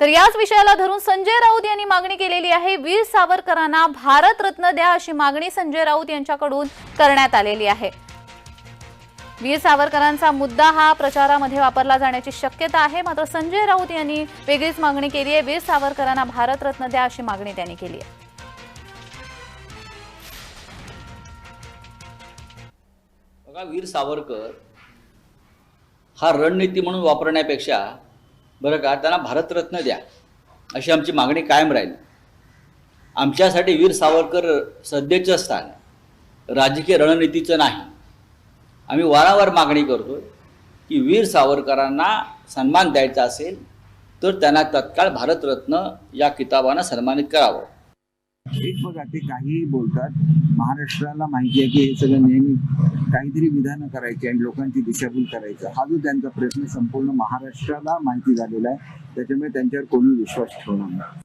तर याच विषयाला धरून संजय राऊत यांनी मागणी केलेली आहे. वीर सावरकरांना भारतरत्न द्या अशी मागणी संजय राऊत यांच्याकडून करण्यात आलेली आहे. वीर सावरकरांचा मुद्दा हा प्रचारामध्ये वापरला जाण्याची शक्यता आहे. मात्र संजय राऊत यांनी वेगळीच मागणी केली आहे. वीर सावरकरांना भारतरत्न द्या अशी मागणी त्यांनी केली आहे. बघा वीर सावरकर हा रणनीती म्हणून वापरण्यापेक्षा बरं का? त्यांना भारतरत्न द्या. अशी आमची मागणी कायम राहील. आमच्यासाठी वीर सावरकर सध्याचं स्थान राजकीय रणनीतीचं नाही. आम्ही वारंवार मागणी करतो की वीर सावरकरांना सन्मान द्यायचा असेल तर त्यांना तत्काळ भारतरत्न या किताबानं सन्मानित करावं. एक बघा ते काहीही बोलतात महाराष्ट्राला माहिती आहे की हे सगळं नेहमी काहीतरी विधानं करायची आणि लोकांची दिशाभूल करायचं. हा जो त्यांचा प्रयत्न संपूर्ण महाराष्ट्राला माहिती झालेला आहे त्याच्यामुळे त्यांच्यावर कोणी विश्वास ठेवणार नाही.